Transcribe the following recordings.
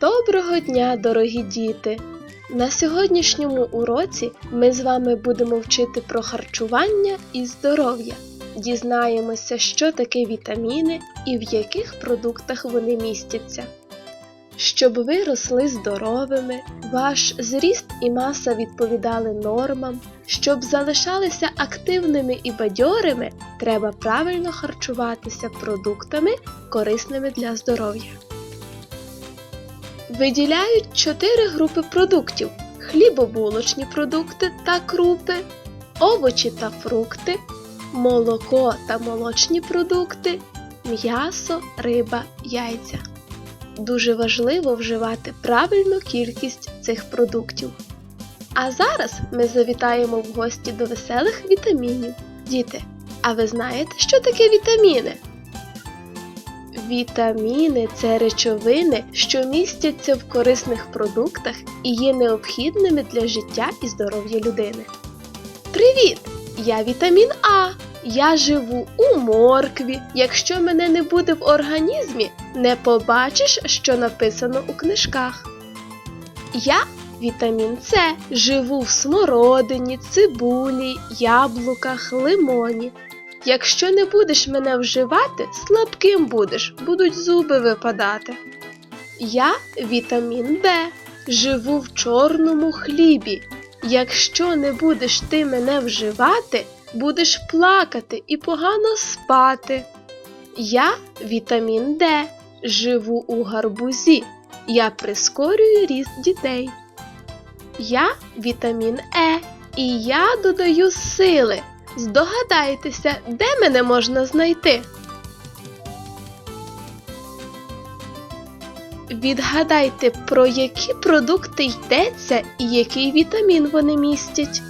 Доброго дня, дорогі діти! На сьогоднішньому уроці ми з вами будемо вчити про харчування і здоров'я. Дізнаємося, що таке вітаміни і в яких продуктах вони містяться. Щоб ви росли здоровими, ваш зріст і маса відповідали нормам, щоб залишалися активними і бадьорими, треба правильно харчуватися продуктами, корисними для здоров'я. Виділяють чотири групи продуктів: хлібобулочні продукти та крупи, овочі та фрукти, молоко та молочні продукти, м'ясо, риба, яйця. Дуже важливо вживати правильну кількість цих продуктів. А зараз ми завітаємо в гості до веселих вітамінів. Діти, а ви знаєте, що таке вітаміни? Вітаміни це речовини, що містяться в корисних продуктах і є необхідними для життя і здоров'я людини. Привіт! Я вітамін А. Я живу у моркві. Якщо мене не буде в організмі, не побачиш, що написано у книжках. Я вітамін С. Живу в смородині, цибулі, яблуках, лимоні. Якщо не будеш мене вживати, слабким будеш, будуть зуби випадати. Я вітамін Б. Живу в чорному хлібі. Якщо не будеш ти мене вживати, будеш плакати і погано спати. Я вітамін Д. Живу у гарбузі. Я прискорюю ріст дітей. Я вітамін Е. І я додаю сили. Здогадайтеся, де мене можна знайти. Відгадайте, про які продукти йдеться і який вітамін вони містять.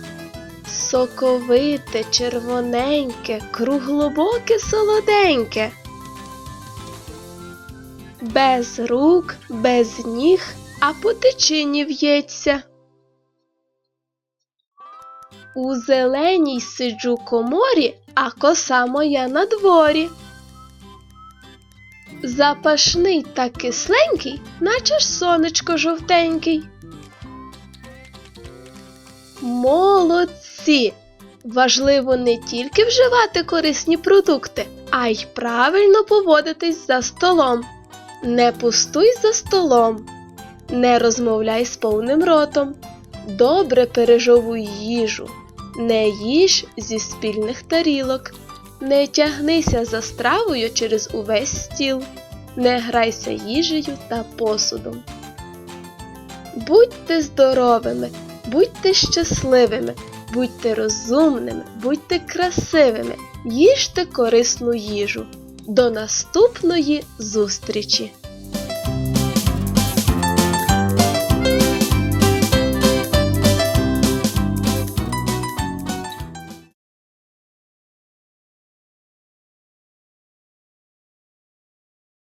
Соковите, червоненьке, круглобоке, солоденьке. Без рук, без ніг, а по течині в'ється. У зеленій сиджу коморі, а коса моя на дворі. Запашний та кисленький, наче ж сонечко жовтенький. Молодці! Важливо не тільки вживати корисні продукти, а й правильно поводитись за столом. Не пустуй за столом, не розмовляй з повним ротом. Добре пережовуй їжу, не їж зі спільних тарілок, не тягнися за стравою через увесь стіл, не грайся їжею та посудом. Будьте здоровими, будьте щасливими, будьте розумними, будьте красивими, їжте корисну їжу. До наступної зустрічі!